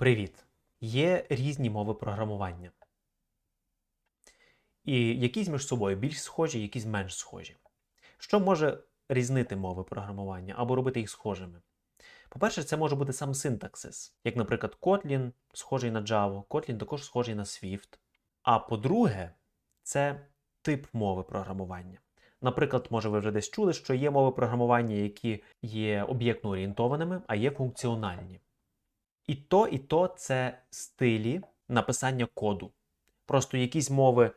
Привіт! Є різні мови програмування. І якісь між собою більш схожі, якісь менш схожі. Що може різнити мови програмування або робити їх схожими? По-перше, це може бути сам синтаксис, як, наприклад, Kotlin схожий на Java, Kotlin також схожий на Swift. А по-друге, це тип мови програмування. Наприклад, може, ви вже десь чули, що є мови програмування, які є об'єктно орієнтованими, а є функціональні. І то, і то це стилі написання коду. Просто якісь мови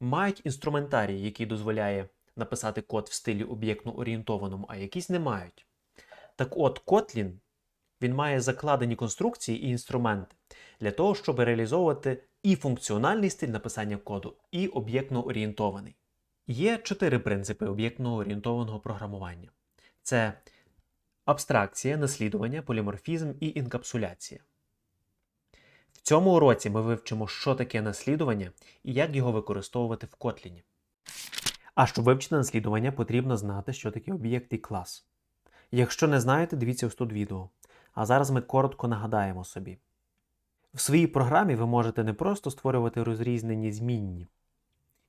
мають інструментарій, який дозволяє написати код в стилі об'єктно орієнтованому, а якісь не мають. Так от, Kotlin він має закладені конструкції і інструменти для того, щоб реалізовувати і функціональний стиль написання коду, і об'єктно орієнтований. Є чотири принципи об'єктно орієнтованого програмування: це абстракція, наслідування, поліморфізм і інкапсуляція. В цьому уроці ми вивчимо, що таке наслідування і як його використовувати в Kotlin. А щоб вивчити наслідування, потрібно знати, що таке об'єкт і клас. Якщо не знаєте, дивіться ось тут відео. А зараз ми коротко нагадаємо собі. В своїй програмі ви можете не просто створювати розрізнені змінні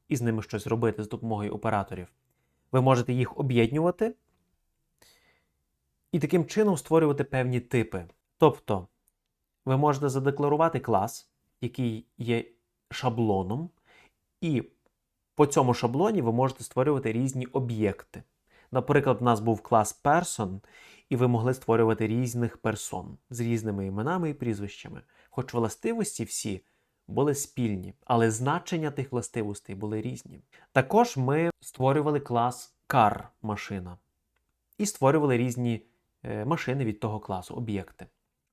і з ними щось робити з допомогою операторів. Ви можете їх об'єднувати і таким чином створювати певні типи. Тобто, ви можете задекларувати клас, який є шаблоном, і по цьому шаблоні ви можете створювати різні об'єкти. Наприклад, в нас був клас person, і ви могли створювати різних персон з різними іменами і прізвищами. Хоч властивості всі були спільні, але значення тих властивостей були різні. Також ми створювали клас car машина і створювали різні машини від того класу, об'єкти.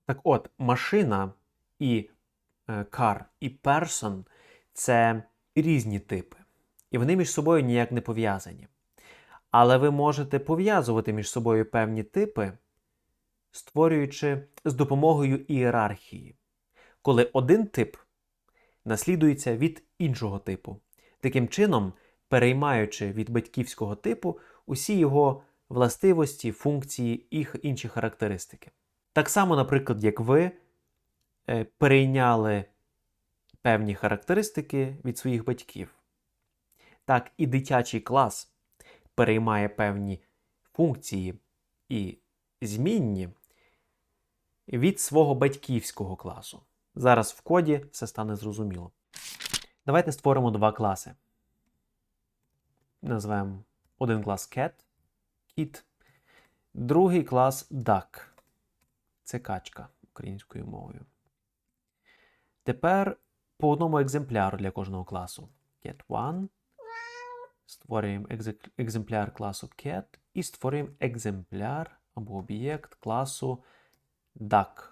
Так от, машина і е, car і person це різні типи, і вони між собою ніяк не пов'язані. Але ви можете пов'язувати між собою певні типи, створюючи з допомогою ієрархії, коли один тип наслідується від іншого типу, таким чином переймаючи від батьківського типу усі його властивості, функції і інші характеристики. Так само, наприклад, як ви е, перейняли певні характеристики від своїх батьків, так і дитячий клас переймає певні функції і змінні від свого батьківського класу. Зараз в коді все стане зрозуміло. Давайте створимо два класи. Назвемо один клас cat, kit, другий клас duck. Це качка українською мовою. Тепер по одному екземпляру для кожного класу. Cat1. Створюємо екземпляр класу cat і створюємо екземпляр або об'єкт класу duck.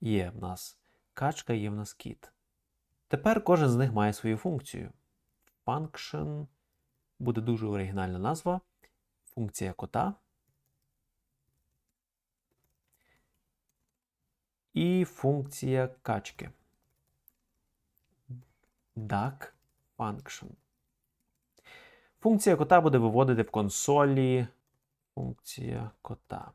Є в нас качка, є в нас кіт. Тепер кожен з них має свою функцію. Function буде дуже оригінальна назва. Функція кота. І функція качки. Duck function. Функція кота буде виводити в консолі. Функція кота.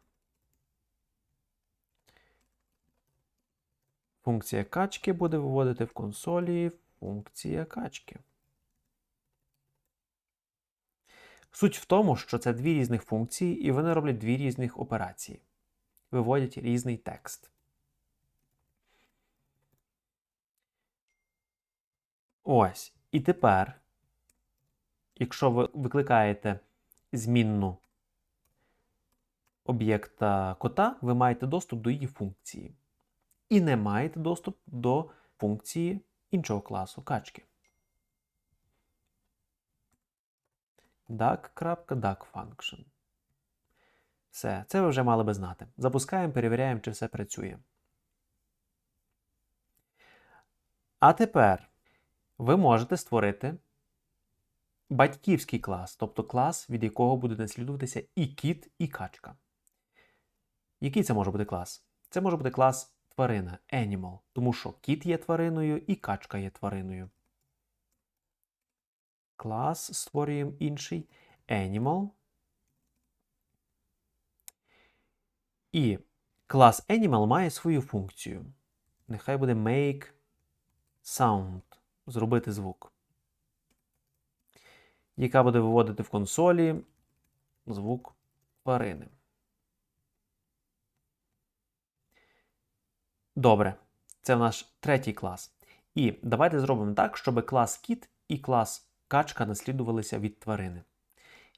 Функція качки буде виводити в консолі функція качки. Суть в тому, що це дві різних функції, і вони роблять дві різних операції. Виводять різний текст. Ось. І тепер, якщо ви викликаєте змінну об'єкта кота, ви маєте доступ до її функції і не маєте доступ до функції іншого класу качки. duck.duckFunction. Все, це ви вже мали би знати. Запускаємо, перевіряємо, чи все працює. А тепер ви можете створити батьківський клас, тобто клас, від якого буде наслідуватися і кіт, і качка. Який це може бути клас? Це може бути клас тварина animal, тому що кіт є твариною і качка є твариною. Клас створюємо інший animal. І клас Animal має свою функцію. Нехай буде make sound, зробити звук, яка буде виводити в консолі звук тварини. Добре, це наш третій клас. І давайте зробимо так, щоб клас кіт і клас качка наслідувалися від тварини.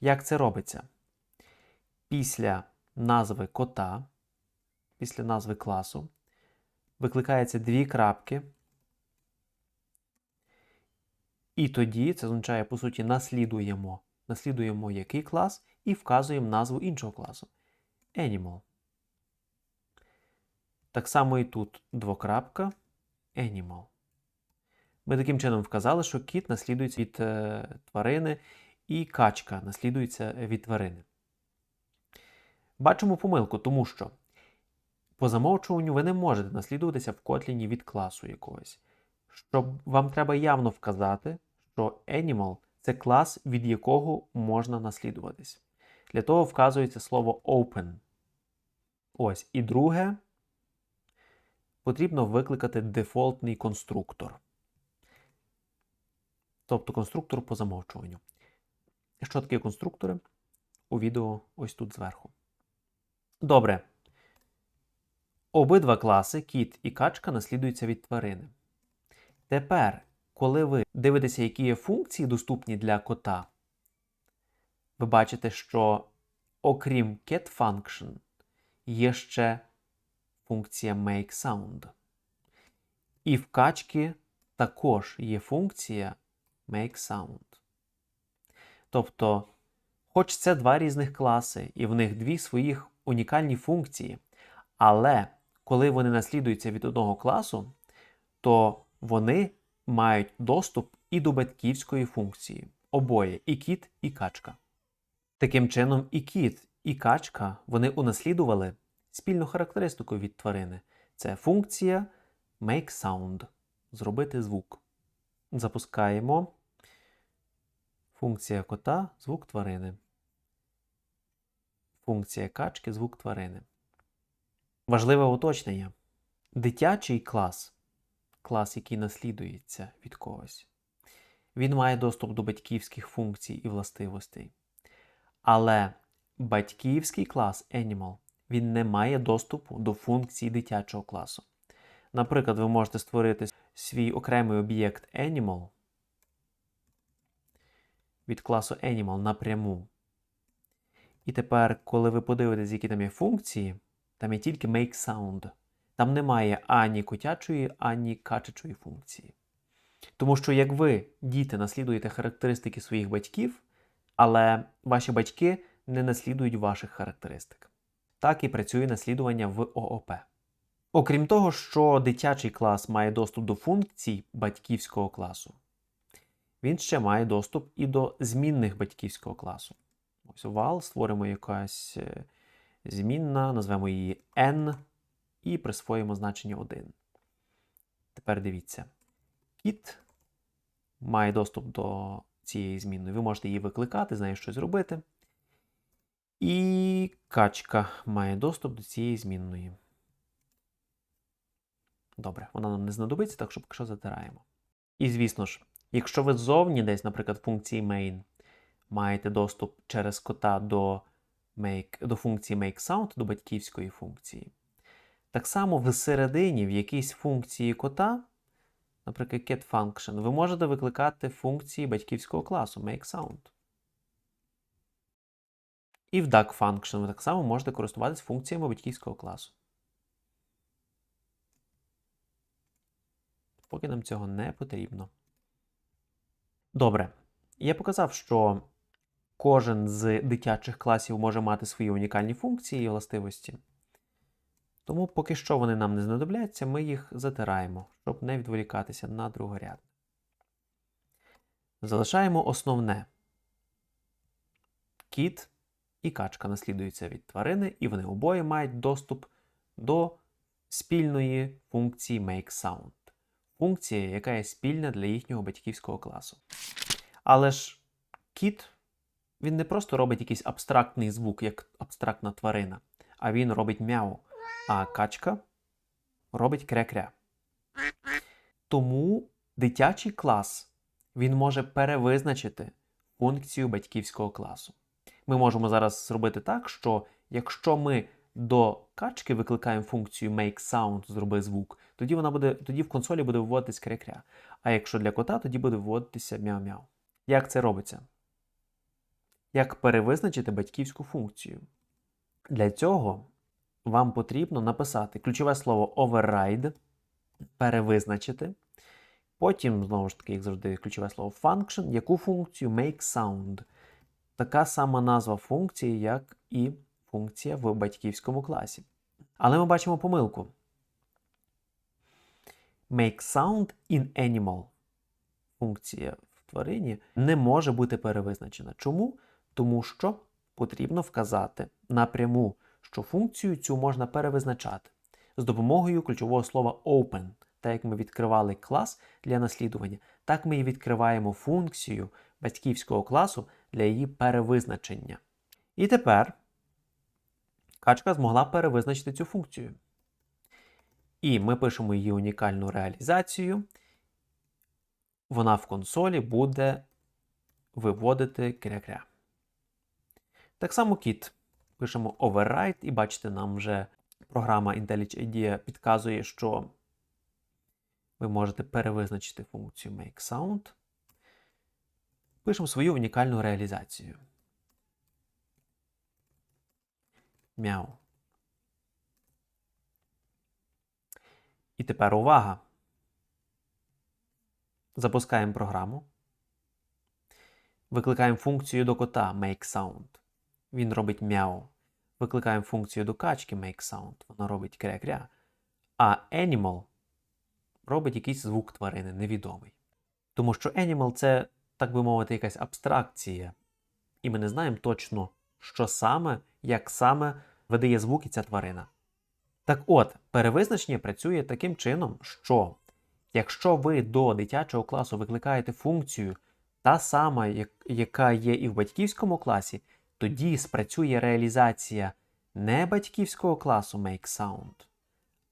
Як це робиться? Після назви кота, після назви класу, викликається дві крапки. І тоді це означає, по суті, наслідуємо. Наслідуємо який клас і вказуємо назву іншого класу. Animal. Так само і тут двокрапка Animal. Ми таким чином вказали, що кіт наслідується від е, тварини, і качка наслідується від тварини. Бачимо помилку, тому що по замовчуванню ви не можете наслідуватися в котліні від класу якогось. Щоб вам треба явно вказати, що Animal це клас, від якого можна наслідуватись. Для того вказується слово open. Ось. І друге, потрібно викликати дефолтний конструктор. Тобто конструктор по замовчуванню. Що таке конструктори? У відео ось тут зверху. Добре. Обидва класи, кіт і качка, наслідуються від тварини. Тепер, коли ви дивитеся, які є функції доступні для кота, ви бачите, що окрім getFunction є ще функція makeSound. І в качки також є функція makeSound. Тобто, хоч це два різних класи, і в них дві своїх унікальні функції, але коли вони наслідуються від одного класу, то вони мають доступ і до батьківської функції. Обоє і кіт, і качка. Таким чином, і кіт, і качка вони унаслідували спільну характеристику від тварини. Це функція make sound зробити звук. Запускаємо функція кота звук тварини. Функція качки звук тварини. Важливе уточнення. Дитячий клас, клас, який наслідується від когось, він має доступ до батьківських функцій і властивостей. Але батьківський клас Animal він не має доступу до функцій дитячого класу. Наприклад, ви можете створити свій окремий об'єкт Animal від класу Animal напряму. І тепер, коли ви подивитесь, які там є функції, там є тільки make sound. Там немає ані котячої, ані качачої функції. Тому що як ви, діти, наслідуєте характеристики своїх батьків, але ваші батьки не наслідують ваших характеристик. Так і працює наслідування в ООП. Окрім того, що дитячий клас має доступ до функцій батьківського класу, він ще має доступ і до змінних батьківського класу. Ось вал, створимо якась е, змінна, назвемо її n і присвоїмо значення 1. Тепер дивіться. Кіт має доступ до цієї змінної. Ви можете її викликати, з нею щось зробити. І качка має доступ до цієї змінної. Добре, вона нам не знадобиться, так що поки що затираємо. І звісно ж, якщо ви ззовні десь, наприклад, функції main маєте доступ через кота до make, до функції makeSound, до батьківської функції, так само всередині в якійсь функції кота, наприклад, getFunction, ви можете викликати функції батьківського класу makeSound. І в duckFunction ви так само можете користуватися функціями батьківського класу. Поки нам цього не потрібно. Добре. Я показав, що кожен з дитячих класів може мати свої унікальні функції і властивості. Тому поки що вони нам не знадобляться, ми їх затираємо, щоб не відволікатися на другоряд. Залишаємо основне. Кіт і качка наслідуються від тварини, і вони обоє мають доступ до спільної функції MakeSound. Функція, яка є спільна для їхнього батьківського класу. Але ж кіт, він не просто робить якийсь абстрактний звук, як абстрактна тварина, а він робить мяу. А качка робить кря-кря. Тому дитячий клас він може перевизначити функцію батьківського класу. Ми можемо зараз зробити так, що якщо ми до качки викликаємо функцію make sound, зроби звук, тоді вона буде, тоді в консолі буде виводитись кря-кря. А якщо для кота, тоді буде виводитися мяу-мяу. Як це робиться? Як перевизначити батьківську функцію? Для цього вам потрібно написати ключове слово override, перевизначити. Потім, знову ж таки, як завжди, ключове слово function, яку функцію make sound. Така сама назва функції, як і функція в батьківському класі. Але ми бачимо помилку. Make sound in animal. Функція в тварині не може бути перевизначена. Чому? Тому що потрібно вказати напряму, що функцію цю можна перевизначати з допомогою ключового слова open. Так як ми відкривали клас для наслідування, так ми і відкриваємо функцію батьківського класу для її перевизначення. І тепер качка змогла перевизначити цю функцію. І ми пишемо її унікальну реалізацію. Вона в консолі буде виводити кря-кря. Так само кіт. Пишемо override, і бачите, нам вже програма IntelliJ підказує, що ви можете перевизначити функцію makeSound. Пишемо свою унікальну реалізацію. Мяу. І тепер увага. Запускаємо програму. Викликаємо функцію до кота makeSound. Він робить мяу. Викликаємо функцію до качки makeSound. Вона робить кря-кря. А animal робить якийсь звук тварини, невідомий. Тому що animal це, так би мовити, якась абстракція. І ми не знаємо точно, що саме, як саме видає звуки ця тварина. Так от, перевизначення працює таким чином, що якщо ви до дитячого класу викликаєте функцію та сама, яка є і в батьківському класі, тоді спрацює реалізація не батьківського класу MakeSound,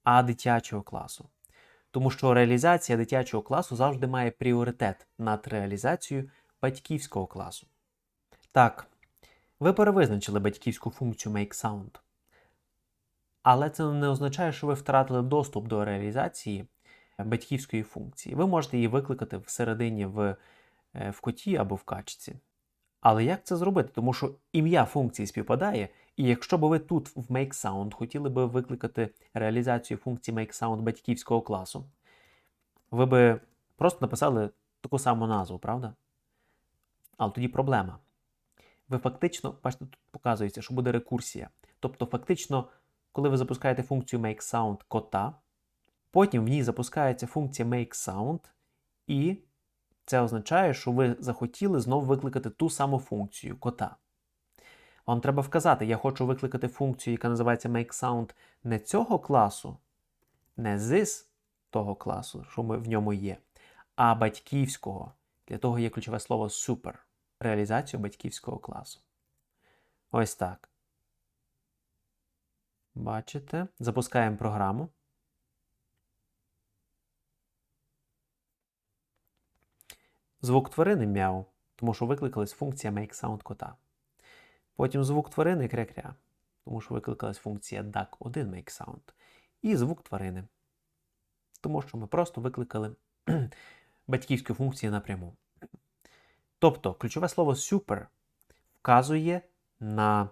а дитячого класу. Тому що реалізація дитячого класу завжди має пріоритет над реалізацією батьківського класу. Так, ви перевизначили батьківську функцію MakeSound. Але це не означає, що ви втратили доступ до реалізації батьківської функції. Ви можете її викликати всередині в, в коті або в качці. Але як це зробити? Тому що ім'я функції співпадає, і якщо б ви тут в MakeSound хотіли би викликати реалізацію функції MakeSound батьківського класу, ви би просто написали таку саму назву, правда? Але тоді проблема. Ви фактично, бачите, тут показується, що буде рекурсія. Тобто, фактично, коли ви запускаєте функцію MakeSound кота, потім в ній запускається функція MakeSound, і це означає, що ви захотіли знову викликати ту саму функцію кота. Вам треба вказати, я хочу викликати функцію, яка називається MakeSound не цього класу, не this того класу, що ми в ньому є, а батьківського. Для того є ключове слово super. Реалізацію батьківського класу. Ось так. Бачите? Запускаємо програму. Звук тварини мяу, тому що викликалась функція MakeSound кота. Потім звук тварини кря-кря, тому що викликалась функція duck1 MakeSound. І звук тварини. Тому що ми просто викликали батьківську функцію напряму. Тобто, ключове слово super вказує на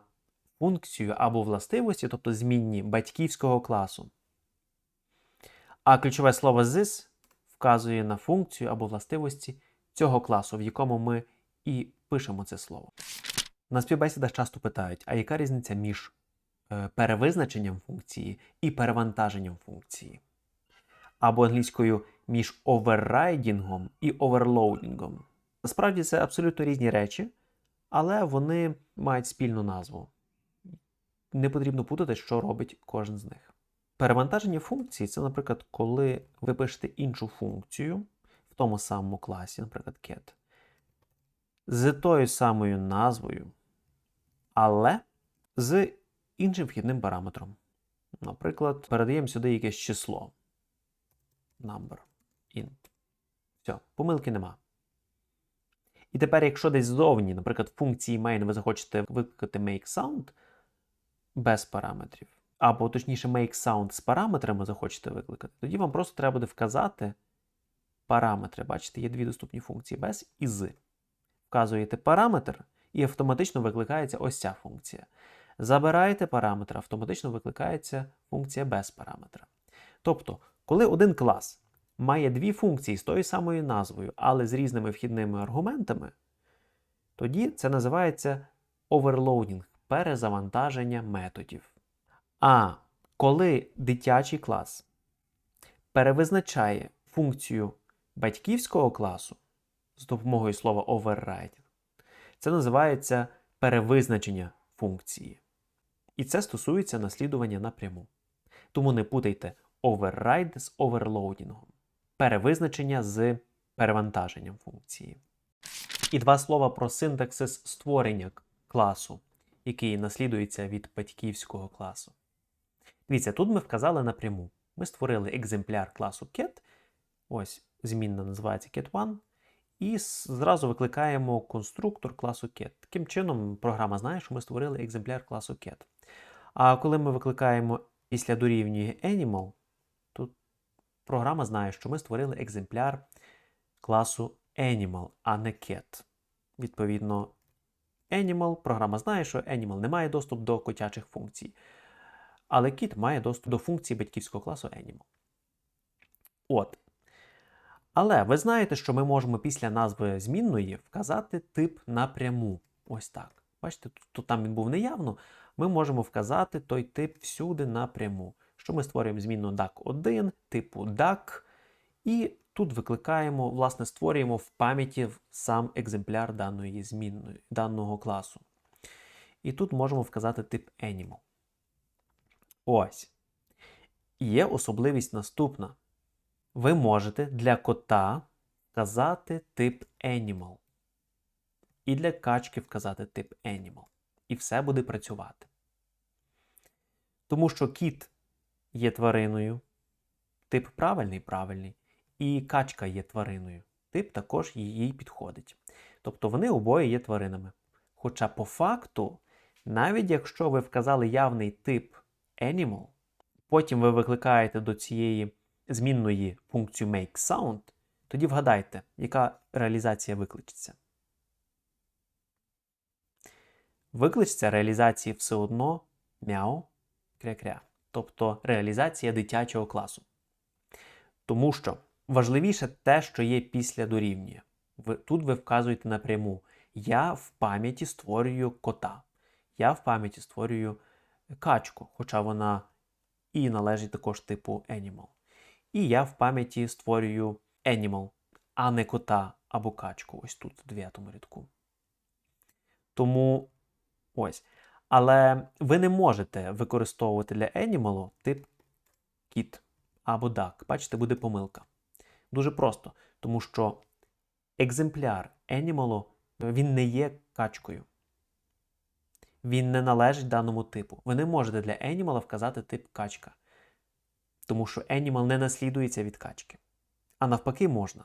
функцію або властивості, тобто змінні батьківського класу. А ключове слово this вказує на функцію або властивості цього класу, в якому ми і пишемо це слово. На співбесідах часто питають, а яка різниця між е, перевизначенням функції і перевантаженням функції? Або англійською між оверрайдінгом і оверлоудінгом. Насправді це абсолютно різні речі, але вони мають спільну назву. Не потрібно путати, що робить кожен з них. Перевантаження функції це, наприклад, коли ви пишете іншу функцію в тому самому класі, наприклад, get, з тою самою назвою, але з іншим вхідним параметром. Наприклад, передаємо сюди якесь число. Number. Int. Все, помилки нема. І тепер, якщо десь ззовні, наприклад, в функції main ви захочете викликати makeSound без параметрів, або точніше makeSound з параметрами захочете викликати, тоді вам просто треба буде вказати параметри. Бачите, є дві доступні функції без і з. Вказуєте параметр, і автоматично викликається ось ця функція. Забираєте параметр, автоматично викликається функція без параметра. Тобто, коли один клас має дві функції з тою самою назвою, але з різними вхідними аргументами, тоді це називається оверлоудінг перезавантаження методів. А коли дитячий клас перевизначає функцію батьківського класу з допомогою слова override, це називається перевизначення функції. І це стосується наслідування напряму. Тому не путайте override з оверлоудінгом. Перевизначення з перевантаженням функції. І два слова про синтаксис створення класу, який наслідується від батьківського класу. Дивіться, тут ми вказали напряму. Ми створили екземпляр класу cat, ось змінна називається cat1, і зразу викликаємо конструктор класу cat. Таким чином, програма знає, що ми створили екземпляр класу cat. А коли ми викликаємо після дорівнює animal, програма знає, що ми створили екземпляр класу animal, а не cat. Відповідно, animal, програма знає, що animal не має доступ до котячих функцій. Але kit має доступ до функції батьківського класу animal. От. Але ви знаєте, що ми можемо після назви змінної вказати тип напряму. Ось так. Бачите, тут, тут там він був неявно. Ми можемо вказати той тип всюди напряму. Що ми створюємо змінну DAC1, типу DAC, і тут викликаємо, власне, створюємо в пам'яті сам екземпляр даної змінної, даного класу. І тут можемо вказати тип Animal. Ось. Є особливість наступна. Ви можете для кота вказати тип Animal. І для качки вказати тип Animal. І все буде працювати. Тому що кіт є твариною, тип правильний правильний, і качка є твариною. Тип також їй підходить. Тобто вони обоє є тваринами. Хоча по факту, навіть якщо ви вказали явний тип animal, потім ви викликаєте до цієї змінної функцію makeSound, тоді вгадайте, яка реалізація викличеться. Викличеться реалізації все одно мяу кря-кря, тобто реалізація дитячого класу. Тому що важливіше те, що є після дорівнює. Тут ви вказуєте напряму. Я в пам'яті створюю кота. Я в пам'яті створюю качку, хоча вона і належить також типу animal. І я в пам'яті створюю animal, а не кота або качку. Ось тут, в дев'ятому рядку. Тому ось. Але ви не можете використовувати для animal тип kit або duck. Бачите, буде помилка. Дуже просто, тому що екземпляр animal він не є качкою. Він не належить даному типу. Ви не можете для animal вказати тип качка. Тому що animal не наслідується від качки. А навпаки, можна.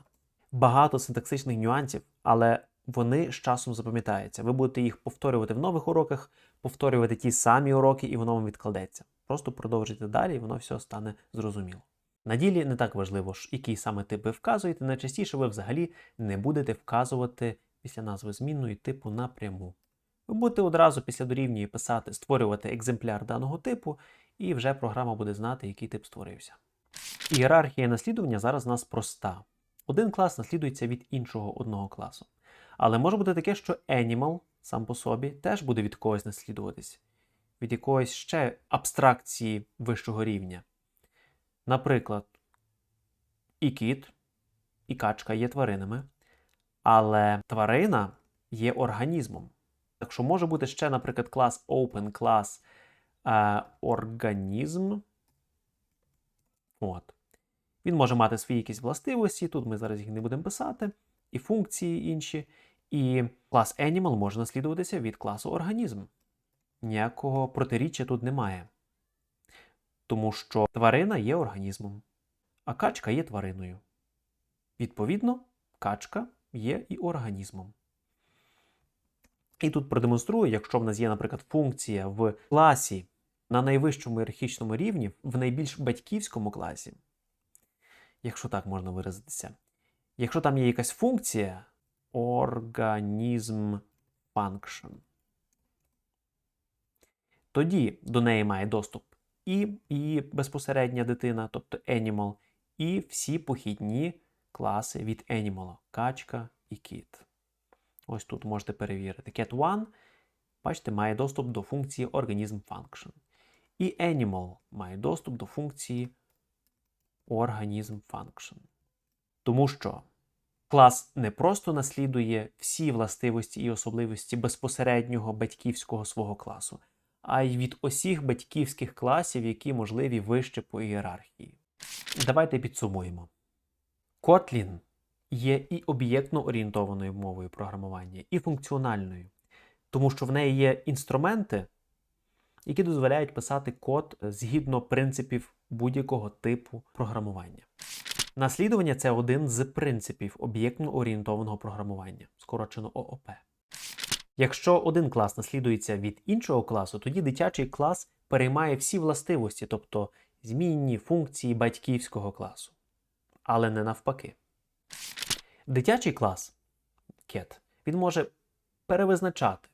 Багато синтаксичних нюансів, але вони з часом запам'ятаються. Ви будете їх повторювати в нових уроках, повторювати ті самі уроки, і воно вам відкладеться. Просто продовжуйте далі, і воно все стане зрозуміло. На ділі не так важливо, який саме тип ви вказуєте, найчастіше ви взагалі не будете вказувати після назви змінної типу напряму. Ви будете одразу після дорівнює писати, створювати екземпляр даного типу, і вже програма буде знати, який тип створився. Ієрархія наслідування зараз у нас проста. Один клас наслідується від іншого одного класу. Але може бути таке, що animal сам по собі теж буде від когось наслідуватись, від якоїсь ще абстракції вищого рівня. Наприклад, і кіт, і качка є тваринами, але тварина є організмом. Так що може бути ще, наприклад, клас Open, клас е, організм. От. Він може мати свої якісь властивості, тут ми зараз їх не будемо писати, і функції інші. І клас Animal може наслідуватися від класу організм. ніякого протиріччя тут немає. Тому що тварина є організмом, а качка є твариною. Відповідно, качка є і організмом. І тут продемонструю, якщо в нас є, наприклад, функція в класі на найвищому ієрархічному рівні, в найбільш батьківському класі, якщо так можна виразитися, якщо там є якась функція організм function, тоді до неї має доступ і її безпосередня дитина, тобто animal, і всі похідні класи від animal, качка і кіт. Ось тут можете перевірити. Cat1, бачите, має доступ до функції organism function. І animal має доступ до функції organism function. Тому що клас не просто наслідує всі властивості і особливості безпосереднього батьківського свого класу, а й від усіх батьківських класів, які можливі вище по ієрархії. Давайте підсумуємо. Kotlin є і об'єктно орієнтованою мовою програмування, і функціональною, тому що в неї є інструменти, які дозволяють писати код згідно принципів будь-якого типу програмування. Наслідування це один з принципів об'єктно орієнтованого програмування, скорочено ООП. Якщо один клас наслідується від іншого класу, тоді дитячий клас переймає всі властивості, тобто змінні функції батьківського класу, але не навпаки. Дитячий клас ket, він може перевизначати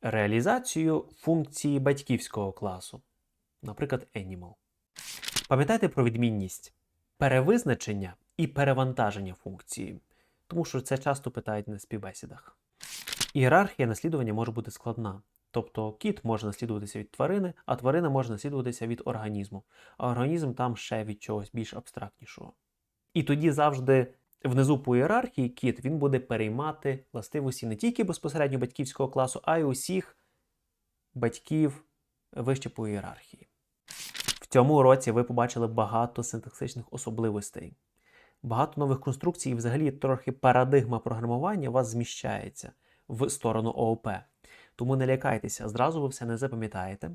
реалізацію функції батьківського класу, наприклад, animal. Пам'ятайте про відмінність перевизначення і перевантаження функції, тому що це часто питають на співбесідах. Ієрархія наслідування може бути складна. Тобто кіт може наслідуватися від тварини, а тварина може наслідуватися від організму, а організм там ще від чогось більш абстрактнішого. І тоді завжди внизу по ієрархії кіт він буде переймати властивості не тільки безпосередньо батьківського класу, а й усіх батьків вище по ієрархії. Цьому уроці ви побачили багато синтаксичних особливостей, багато нових конструкцій, і взагалі трохи парадигма програмування у вас зміщається в сторону ООП. Тому не лякайтеся, зразу ви все не запам'ятаєте.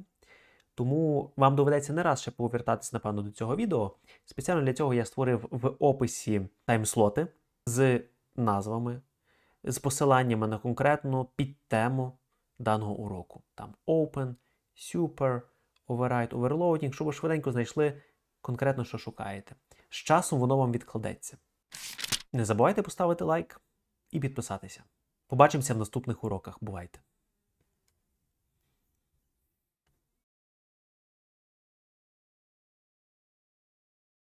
Тому вам доведеться не раз ще повертатися, напевно, до цього відео. Спеціально для цього я створив в описі таймслоти з назвами, з посиланнями на конкретну підтему даного уроку. Там Open, Super, Override, Overloading, щоб ви швиденько знайшли конкретно, що шукаєте. З часом воно вам відкладеться. Не забувайте поставити лайк і підписатися. Побачимося в наступних уроках. Бувайте!